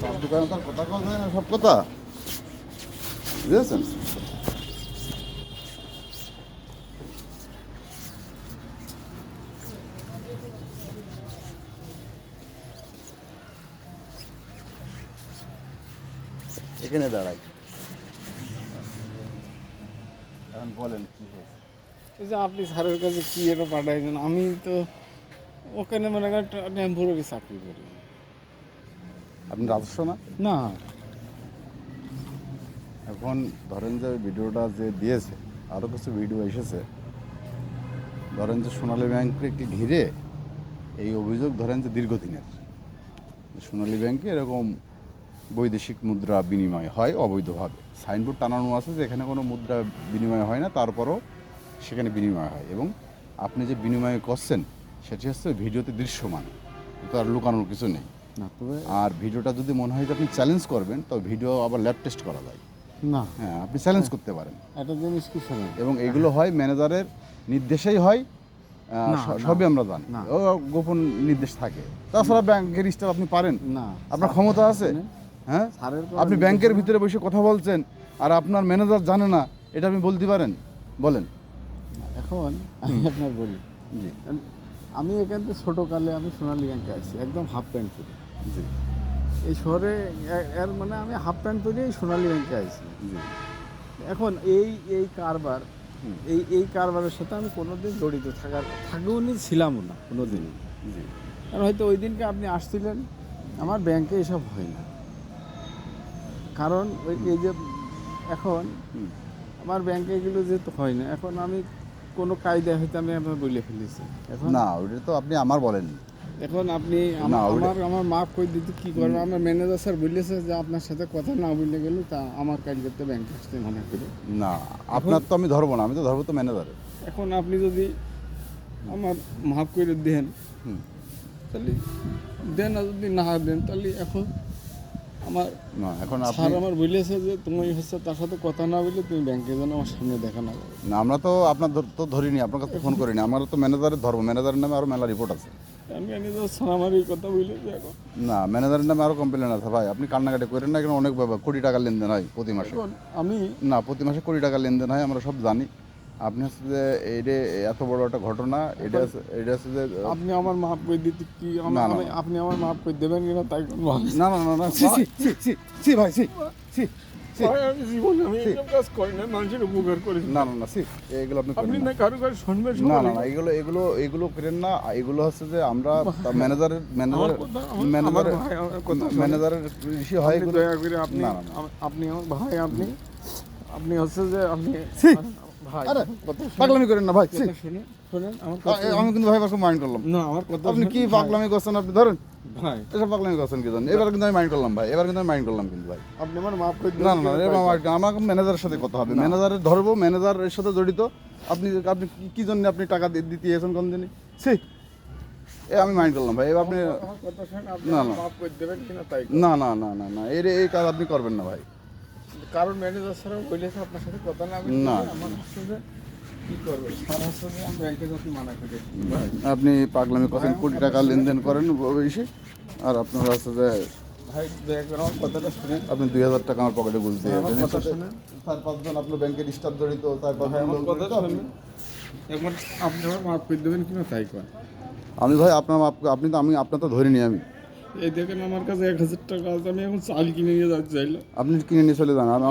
সব দোকানে তার কথা কথা না, সব কথা। বুঝেছেন? এখানে দাঁড়াই। এখন বলেন কি হয়েছে? এই যে আপনি স্যারের কাছে কি এটা পাঠাইছেন আমি তো ওখানে মনে করেন টেম্পোরারি চাকরি করি। আপনি রাজস্ব না? না। এখন ধরেন যে ভিডিওটা যে দিয়েছে আরও কিছু ভিডিও এসেছে ধরেন যে সোনালী ব্যাংককে ঘিরে এই অভিযোগ ধরেন যে দীর্ঘদিনের। সোনালী ব্যাংকে এরকম বৈদেশিক মুদ্রা বিনিময় হয় অবৈধভাবে। সাইনবোর্ড টানানো আছে যে এখানে কোনো মুদ্রা বিনিময় হয় না তারপরও সেখানে বিনিময় হয় এবং আপনি যে বিনিময় করছেন সেটি হচ্ছে ভিডিওতে দৃশ্যমান। তো আর লুকানোর কিছু নেই। না তবে আর ভিডিওটা যদি মনে হয় যে আপনি চ্যালেঞ্জ করবেন তো ভিডিও আবার ল্যাব টেস্ট করা যায়। না। হ্যাঁ আপনি চ্যালেঞ্জ করতে পারেন। একটা জিনিস কি এবং এগুলো হয় ম্যানেজারের নির্দেশেই হয়। সবই আমরা জানি। ও গোপন নির্দেশ থাকে। তাছাড়া ব্যাংকের স্টাফ আপনি পারেন। না। আপনার ক্ষমতা আছে। হ্যাঁ? আপনি ব্যাংকের ভিতরে বসে কথা বলছেন আর আপনার ম্যানেজার জানে না এটা আপনি বলতে পারেন। বলেন। এখন আমি আপনার বলি জি। আমি এখান থেকে ছোটোকালে আমি সোনালি ব্যাংকে আছি একদম হাফ প্যান্ট পরে। জি। এই শহরে এর মানে আমি হাফ প্যান্ট পরে সোনালী ব্যাংকে আছি। জি। এখন এই এই কারবার এই এই কারবারের সাথে আমি কোনোদিন জড়িত থাকার থাকেও নি ছিলামও না কোনোদিনই জি। কারণ হয়তো ওই দিনকে আপনি আসছিলেন আমার ব্যাংকে এসব হয় না। কারণ ওই এই যে এখন আমার ব্যাংকে এগুলো যেহেতু হয় না এখন আমি কোনো কায়দায় হয়তো আমি আপনার বলে ফেলেছি। এখন না ওটা তো আপনি আমার বলেন। এখন আপনি আমার আমার মাফ করে দিতে কি করব? আমার ম্যানেজার স্যার বলেছে যে আপনার সাথে কথা না বললে গেলে তা আমার কাজ করতে ব্যাংকে আসতে মনে করে। না আপনার তো আমি ধরবো না আমি তো ধরবো তো ম্যানেজারে এখন আপনি যদি আমার মাফ করে দেন তাহলে দেন আর যদি না দেন তাহলে এখন আমার না এখন স্যার আমার বলেছে যে তুমি হচ্ছে তার সাথে কথা না বলে তুমি ব্যাংকে যেন আমার সামনে দেখা না না আমরা তো আপনার তো ধরিনি আপনার কাছে ফোন করিনি আমরা তো ম্যানেজারের ধরবো ম্যানেজারের নামে আরও মেলা রিপোর্ট আছে। আমি ম্যানেজার স্যার আমার এই কথা বলেছে এখন না ম্যানেজারের নামে আরও কমপ্লেন আছে ভাই আপনি কান্নাকাটি করেন না এখানে অনেক ব্যাপার কোটি টাকা লেনদেন হয় প্রতি মাসে। আমি না প্রতি মাসে কোটি টাকা লেনদেন হয় আমরা সব জানি। আপনি হচ্ছে যে এইটা এত বড় একটা ঘটনা এটা এটা হচ্ছে যে আপনি আমার মাফ করে দিতে কি আপনি আমার মাফ করে দেবেন কিনা তাই না। না না না সি সি সি সি সি ভাই সি সি সি। ভাই, আমি জীবনে আমি এসব কাজ করি না মানুষের উপকার করি না। না না এগুলো আপনি আপনি না। না কারও কারও শুনবেন না না না এগুলো এগুলো এগুলো করেন না। এগুলো হচ্ছে যে আমরা ম্যানেজারের ম্যানেজারের হয় আপনি আমার ভাই আপনি আপনি হচ্ছে যে আপনি আরে পাগলামি করেন না ভাই ছি। শুনেন আমার আ- কথা এ- আমি কিন্তু ভাই মাইন্ড করলাম। না আমার কথা আপনি কি পাগলামি করছেন আপনি? ধরেন ভাই। এসব পাগলামি করছেন কি জানেন এবার কিন্তু আমি মাইন্ড করলাম ভাই এবার কিন্তু আমি মাইন্ড করলাম কিন্তু ভাই। আপনি আমার মাফ করে না দিন না না এবার আমার- ম্যানেজারের সাথে কথা হবে। ম্যানেজারের ধরবো ম্যানেজারের সাথে জড়িত। আপনি আপনি কি- জন্য আপনি টাকা দিতে এসেছেন কোন দিনই সি এ আমি মাইন্ড করলাম ভাই এবার আপনি না, না। না না না না এর এই কাজ আপনি করবেন না ভাই। কারণ ম্যানেজার স্যারও বলেছে আপনার সাথে কথা না না। আমার হচ্ছে স্যার মানা আপনি পাগলামি করছেন কোটি টাকা লেনদেন করেন বেশি আর আপনার হচ্ছে যে আপনি দুই হাজার টাকা আমার পকেটে গুলতে চার পাঁচজন আপনার ব্যাংকের স্টাফ জড়িত চার পাঁচজন কথা আপনি- শুনেন একবার আপনি আমার মাফ করে দেবেন কিনা তাই কয়। আমি ভাই আপনার আপ- আপনি তো আমি আপনার তো ধরিনি আমি। এই দেখেন আমার কাছে এক হাজার টাকা আছে, আমি এখন চাল কিনে নিয়ে যাচ্ছি চাইলে আপনি কিনে নিয়ে চলে যান আমরা